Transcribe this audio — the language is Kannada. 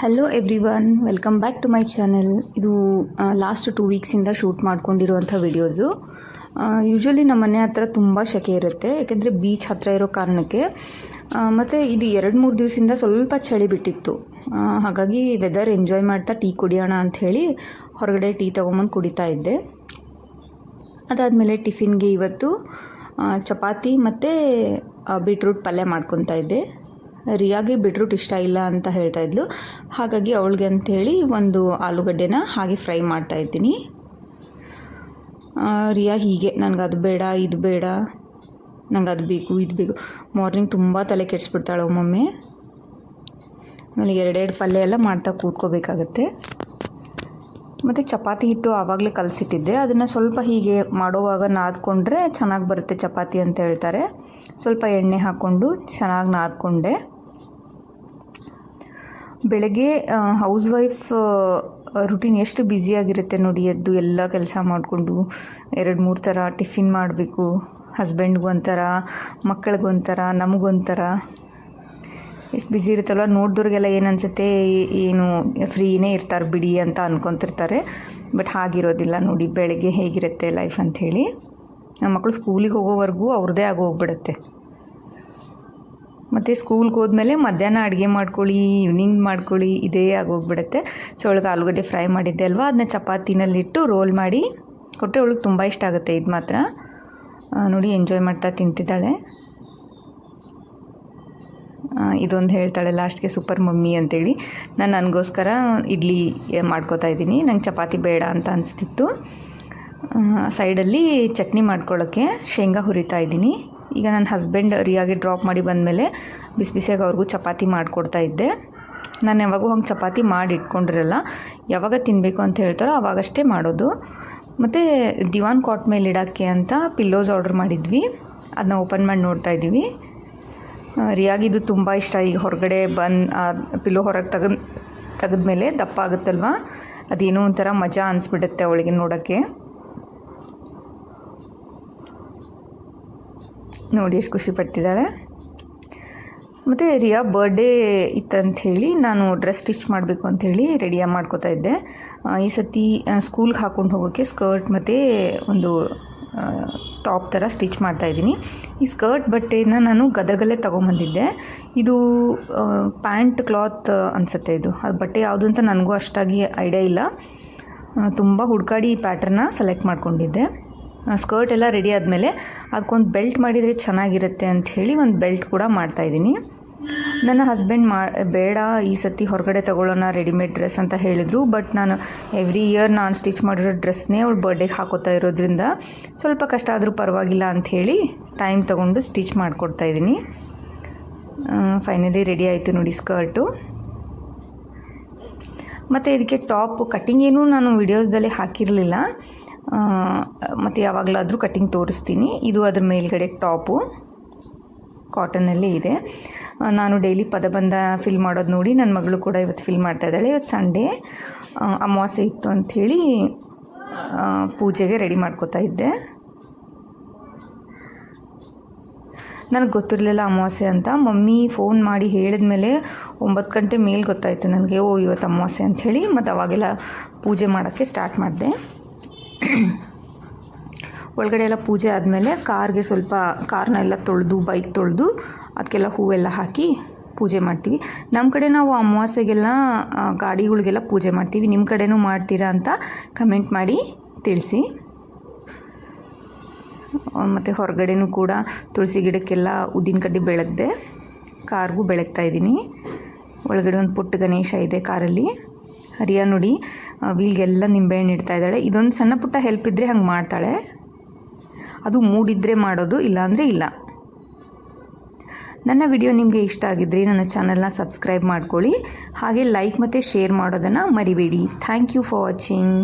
Hello everyone welcome back to my channel ಇದು ಲಾಸ್ಟ್ ಟೂ ವೀಕ್ಸಿಂದ ಶೂಟ್ ಮಾಡ್ಕೊಂಡಿರುವಂಥ ವಿಡಿಯೋಸು ಯೂಶ್ವಲಿ ನಮ್ಮ ಮನೆ ಹತ್ರ ತುಂಬ ಸೆಕೆ ಇರುತ್ತೆ, ಯಾಕೆಂದರೆ ಬೀಚ್ ಹತ್ತಿರ ಇರೋ ಕಾರಣಕ್ಕೆ. ಮತ್ತು ಇದು ಎರಡು ಮೂರು ದಿವಸದಿಂದ ಸ್ವಲ್ಪ ಚಳಿ ಬಿಟ್ಟಿತ್ತು. ಹಾಗಾಗಿ ವೆದರ್ ಎಂಜಾಯ್ ಮಾಡ್ತಾ ಟೀ ಕುಡಿಯೋಣ ಅಂಥೇಳಿ ಹೊರಗಡೆ ಟೀ ತೊಗೊಂಬಂದು ಕುಡಿತಾ ಇದ್ದೆ. ಅದಾದಮೇಲೆ ಟಿಫಿನ್ಗೆ ಇವತ್ತು ಚಪಾತಿ ಮತ್ತು ಬೀಟ್ರೂಟ್ ಪಲ್ಯ ಮಾಡ್ಕೊತಾ ಇದ್ದೆ. ರಿಯಾಗೆ ಬಿಟ್ರೂಟ್ ಇಷ್ಟ ಇಲ್ಲ ಅಂತ ಹೇಳ್ತಾ ಇದ್ಲು. ಹಾಗಾಗಿ ಅವಳಿಗೆ ಅಂಥೇಳಿ ಒಂದು ಆಲೂಗಡ್ಡೆನ ಹಾಗೆ ಫ್ರೈ ಮಾಡ್ತಾ ಇದ್ದೀನಿ. ರಿಯಾ ಹೀಗೆ ನನಗೆ ಅದು ಬೇಡ, ಇದು ಬೇಡ, ನಂಗೆ ಅದು ಬೇಕು, ಇದು ಬೇಕು. ಮಾರ್ನಿಂಗ್ ತುಂಬ ತಲೆ ಕೆಡಿಸ್ಬಿಡ್ತಾಳೆ ಒಮ್ಮೊಮ್ಮೆ. ಆಮೇಲೆ ಎರಡೆರಡು ಪಲ್ಯ ಎಲ್ಲ ಮಾಡ್ತಾ ಕೂತ್ಕೋಬೇಕಾಗತ್ತೆ. ಮತ್ತು ಚಪಾತಿ ಹಿಟ್ಟು ಆವಾಗಲೇ ಕಲಸಿಟ್ಟಿದ್ದೆ. ಅದನ್ನು ಸ್ವಲ್ಪ ಹೀಗೆ ಮಾಡೋವಾಗ ನಾದ್ಕೊಂಡ್ರೆ ಚೆನ್ನಾಗಿ ಬರುತ್ತೆ ಚಪಾತಿ ಅಂತ ಹೇಳ್ತಾರೆ. ಸ್ವಲ್ಪ ಎಣ್ಣೆ ಹಾಕ್ಕೊಂಡು ಚೆನ್ನಾಗಿ ನಾದ್ಕೊಂಡೆ. ಬೆಳಗ್ಗೆ ಹೌಸ್ ವೈಫ್ ರುಟೀನ್ ಎಷ್ಟು ಬ್ಯುಸಿಯಾಗಿರುತ್ತೆ ನೋಡಿ, ಎದ್ದು ಎಲ್ಲ ಕೆಲಸ ಮಾಡಿಕೊಂಡು ಎರಡು, ಮೂರು ಥರ ಟಿಫಿನ್ ಮಾಡಬೇಕು. ಹಸ್ಬೆಂಡ್ಗೊಂಥರ ಮಕ್ಕಳಿಗೊಂಥರ, ನಮಗೊಂಥರ. ಎಷ್ಟು ಬ್ಯುಸಿ ಇರುತ್ತಲ್ವ? ನೋಡಿದವ್ರಿಗೆಲ್ಲ ಏನು ಅನ್ಸುತ್ತೆ? ಏನು ಫ್ರೀನೇ ಇರ್ತಾರೆ ಬಿಡಿ ಅಂತ ಅಂದ್ಕೊತಿರ್ತಾರೆ ಬಟ್ ಹಾಗಿರೋದಿಲ್ಲ ನೋಡಿ, ಬೆಳಗ್ಗೆ ಹೇಗಿರುತ್ತೆ ಲೈಫ್ ಅಂಥೇಳಿ ನಮ್ಮ ಮಕ್ಕಳು ಸ್ಕೂಲಿಗೆ ಹೋಗೋವರೆಗೂ ಅವ್ರದ್ದೇ ಆಗೋಗ್ಬಿಡುತ್ತೆ ಮತ್ತು ಸ್ಕೂಲ್ಗೆ ಹೋದ್ಮೇಲೆ ಮಧ್ಯಾಹ್ನ ಅಡುಗೆ ಮಾಡ್ಕೊಳ್ಳಿ ಈವ್ನಿಂಗ್ ಮಾಡ್ಕೊಳ್ಳಿ, ಇದೇ ಆಗೋಗ್ಬಿಡುತ್ತೆ ಸೊ ಅವಳಿಗೆ ಆಲೂಗಡ್ಡೆ ಫ್ರೈ ಮಾಡಿದ್ದೆ ಅಲ್ವಾ? ಅದನ್ನ ಚಪಾತಿನಲ್ಲಿಟ್ಟು ರೋಲ್ ಮಾಡಿ ಕೊಟ್ಟರೆ ಅವಳಿಗೆ ತುಂಬ ಇಷ್ಟ ಆಗುತ್ತೆ ಇದು ಮಾತ್ರ. ನೋಡಿ ಎಂಜಾಯ್ ಮಾಡ್ತಾ ತಿಂತಿದ್ದಾಳೆ. ಇದೊಂದು ಹೇಳ್ತಾಳೆ, ಲಾಸ್ಟ್ಗೆ ಸೂಪರ್ ಮಮ್ಮಿ ಅಂತೇಳಿ. ನಾನು ನನಗೋಸ್ಕರ ಇಡ್ಲಿ ಮಾಡ್ಕೋತಾ ಇದ್ದೀನಿ. ನಂಗೆ ಚಪಾತಿ ಬೇಡ ಅಂತ ಅನಿಸ್ತಿತ್ತು. ಸೈಡಲ್ಲಿ ಚಟ್ನಿ ಮಾಡ್ಕೊಳ್ಳೋಕ್ಕೆ ಶೇಂಗಾ ಹುರಿತಾ ಇದ್ದೀನಿ. ಈಗ ನನ್ನ ಹಸ್ಬೆಂಡ್ ರಿಯಾಗಿ ಡ್ರಾಪ್ ಮಾಡಿ ಬಂದಮೇಲೆ ಬಿಸಿ ಬಿಸಿಯಾಗಿ ಅವ್ರಿಗೂ ಚಪಾತಿ ಮಾಡಿಕೊಡ್ತಾ ಇದ್ದೆ. ನಾನು ಯಾವಾಗೂ ಹಂಗೆ ಚಪಾತಿ ಮಾಡಿ ಇಟ್ಕೊಂಡಿರಲ್ಲ, ಯಾವಾಗ ತಿನ್ನಬೇಕು ಅಂತ ಹೇಳ್ತಾರೋ ಆವಾಗಷ್ಟೇ ಮಾಡೋದು. ಮತ್ತು ದಿವಾನ್ ಕಾಟ್ ಮೇಲೆ ಇಡೋಕ್ಕೆ ಅಂತ ಪಿಲ್ಲೋಸ್ ಆರ್ಡ್ರ್ ಮಾಡಿದ್ವಿ. ಅದನ್ನ ಓಪನ್ ಮಾಡಿ ನೋಡ್ತಾ ಇದ್ದೀವಿ. ರಿಯಾಗಿದು ತುಂಬ ಇಷ್ಟ. ಈಗ ಹೊರಗಡೆ ಬಂದು ಪಿಲ್ಲೋ ಹೊರಗೆ ತೆಗೆದು, ತೆಗೆದ್ಮೇಲೆ ದಪ್ಪ ಆಗುತ್ತಲ್ವ? ಅದೇನೋ ಒಂಥರ ಮಜಾ ಅನಿಸ್ಬಿಡುತ್ತೆ ಅವಳಿಗೆ ನೋಡೋಕ್ಕೆ. ನೋಡಿ ಎಷ್ಟು ಖುಷಿ ಪಡ್ತಿದ್ದಾಳೆ. ಮತ್ತು ರಿಯಾ ಬರ್ಡೇ ಇತ್ತಂಥೇಳಿ ನಾನು ಡ್ರೆಸ್ ಸ್ಟಿಚ್ ಮಾಡಬೇಕು ಅಂಥೇಳಿ ರೆಡಿಯಾಗಿ ಮಾಡ್ಕೋತಾ ಇದ್ದೆ. ಈ ಸತಿ ಸ್ಕೂಲ್ಗೆ ಹಾಕ್ಕೊಂಡು ಹೋಗೋಕ್ಕೆ ಸ್ಕರ್ಟ್ ಮತ್ತು ಒಂದು ಟಾಪ್ ಥರ ಸ್ಟಿಚ್ ಮಾಡ್ತಾಯಿದ್ದೀನಿ ಈ ಸ್ಕರ್ಟ್ ಬಟ್ಟೆನ ನಾನು ಗದಗಲ್ಲೇ ತೊಗೊಂಬಂದಿದ್ದೆ. ಇದು ಪ್ಯಾಂಟ್ ಕ್ಲಾತ್ ಅನಿಸುತ್ತೆ ಇದು. ಅದು ಬಟ್ಟೆ ಯಾವುದು ಅಂತ ನನಗೂ ಅಷ್ಟಾಗಿ ಐಡಿಯಾ ಇಲ್ಲ. ತುಂಬ ಹುಡ್ಕಾಡಿ ಈ ಪ್ಯಾಟ್ರನ್ನ ಸೆಲೆಕ್ಟ್ ಮಾಡ್ಕೊಂಡಿದ್ದೆ. ಸ್ಕರ್ಟ್ ಎಲ್ಲ ರೆಡಿ ಆದಮೇಲೆ ಅದಕ್ಕೊಂದು ಬೆಲ್ಟ್ ಮಾಡಿದರೆ ಚೆನ್ನಾಗಿರುತ್ತೆ ಅಂತ ಹೇಳಿ ಒಂದು ಬೆಲ್ಟ್ ಕೂಡ ಮಾಡ್ತಾಯಿದ್ದೀನಿ ನನ್ನ ಹಸ್ಬೆಂಡ್ ಮಾ, ಬೇಡ, ಈ ಸತಿ ಹೊರಗಡೆ ತಗೊಳ್ಳೋಣ ರೆಡಿಮೇಡ್ ಡ್ರೆಸ್ ಅಂತ ಹೇಳಿದರು. ಬಟ್ ನಾನು ಎವ್ರಿ ಇಯರ್ ನಾನು ಸ್ಟಿಚ್ ಮಾಡಿರೋ ಡ್ರೆಸ್ನೇ ಅವ್ಳು ಬರ್ಡೇಗೆ ಹಾಕೋತಾ ಇರೋದ್ರಿಂದ ಸ್ವಲ್ಪ ಕಷ್ಟ ಆದರೂ ಪರವಾಗಿಲ್ಲ ಅಂಥೇಳಿ ಟೈಮ್ ತೊಗೊಂಡು ಸ್ಟಿಚ್ ಮಾಡಿಕೊಡ್ತಾ ಇದ್ದೀನಿ. ಫೈನಲಿ ರೆಡಿ ಆಯಿತು ನೋಡಿ ಸ್ಕರ್ಟು ಮತ್ತು ಇದಕ್ಕೆ ಟಾಪ್ ಕಟ್ಟಿಂಗ್ ಏನೂ ನಾನು ವಿಡಿಯೋಸ್ದಲ್ಲೇ ಹಾಕಿರಲಿಲ್ಲ. ಮತ್ತು ಯಾವಾಗಲಾದರೂ ಕಟ್ಟಿಂಗ್ ತೋರಿಸ್ತೀನಿ. ಇದು ಅದ್ರ ಮೇಲ್ಗಡೆ ಟಾಪು ಕಾಟನಲ್ಲೇ ಇದೆ. ನಾನು ಡೈಲಿ ಪದಬಂಧ ಫಿಲ್ ಮಾಡೋದು ನೋಡಿ ನನ್ನ ಮಗಳು ಕೂಡ ಇವತ್ತು ಫಿಲ್ ಮಾಡ್ತಾ ಇದ್ದಾಳೆ. ಇವತ್ತು ಸಂಡೇ ಅಮಾವಾಸ್ಯೆ ಇತ್ತು ಅಂಥೇಳಿ ಪೂಜೆಗೆ ರೆಡಿ ಮಾಡ್ಕೋತಾ ಇದ್ದೆ. ನನಗೆ ಗೊತ್ತಿರಲಿಲ್ಲ ಅಮಾವಾಸ್ಯೆ ಅಂತ. ಮಮ್ಮಿ ಫೋನ್ ಮಾಡಿ ಹೇಳಿದ ಮೇಲೆ ಒಂಬತ್ತು ಗಂಟೆ ಮೇಲೆ ಗೊತ್ತಾಯಿತು ನನಗೆ, ಓ ಇವತ್ತು ಅಮಾವಾಸ್ಯೆ ಅಂಥೇಳಿ. ಮತ್ತು ಅವಾಗೆಲ್ಲ ಪೂಜೆ ಮಾಡೋಕ್ಕೆ ಸ್ಟಾರ್ಟ್ ಮಾಡಿದೆ. ಒಳಗಡೆ ಎಲ್ಲ ಪೂಜೆ ಆದಮೇಲೆ ಕಾರ್ಗೆ ಸ್ವಲ್ಪ ಕಾರ್ನ ಎಲ್ಲ ತೊಳೆದು, ಬೈಕ್ ತೊಳೆದು, ಅದಕ್ಕೆಲ್ಲ ಹೂವೆಲ್ಲ ಹಾಕಿ ಪೂಜೆ ಮಾಡ್ತೀವಿ. ನಮ್ಮ ಕಡೆ ನಾವು ಅಮಾವಾಸ್ಯೆಗೆಲ್ಲ ಗಾಡಿಗಳಿಗೆಲ್ಲ ಪೂಜೆ ಮಾಡ್ತೀವಿ. ನಿಮ್ಮ ಕಡೆನೂ ಮಾಡ್ತೀರಾ ಅಂತ ಕಮೆಂಟ್ ಮಾಡಿ ತಿಳಿಸಿ. ಮತ್ತು ಹೊರಗಡೆನೂ ಕೂಡ ತುಳಸಿ ಗಿಡಕ್ಕೆಲ್ಲ ಉದ್ದಿನ ಕಡ್ಡಿ ಬೆಳಗ್ದೆ ಕಾರ್ಗೂ ಬೆಳಗ್ತಾ ಇದ್ದೀನಿ. ಒಳಗಡೆ ಒಂದು ಪುಟ್ಟ ಗಣೇಶ ಇದೆ ಕಾರಲ್ಲಿ. ಹರಿಯ ನೋಡಿ ವೀಲ್ಗೆಲ್ಲ ನಿಂಬೆಹಣ್ಣು ಇಡ್ತಾ ಇದ್ದಾಳೆ. ಇದೊಂದು ಸಣ್ಣ ಪುಟ್ಟ ಹೆಲ್ಪ್ ಇದ್ದರೆ ಹಂಗೆ ಮಾಡ್ತಾಳೆ. ಅದು ಮೂಡಿದ್ರೆ ಮಾಡೋದು ಇಲ್ಲಾಂದರೆ ಇಲ್ಲ. ನನ್ನ ವಿಡಿಯೋ ನಿಮಗೆ ಇಷ್ಟ ಆಗಿದ್ದರೆ ನನ್ನ ಚಾನಲ್ನ ಸಬ್ಸ್ಕ್ರೈಬ್ ಮಾಡ್ಕೊಳ್ಳಿ. ಹಾಗೆ ಲೈಕ್ ಮತ್ತು ಶೇರ್ ಮಾಡೋದನ್ನು ಮರಿಬೇಡಿ. Thank you for watching.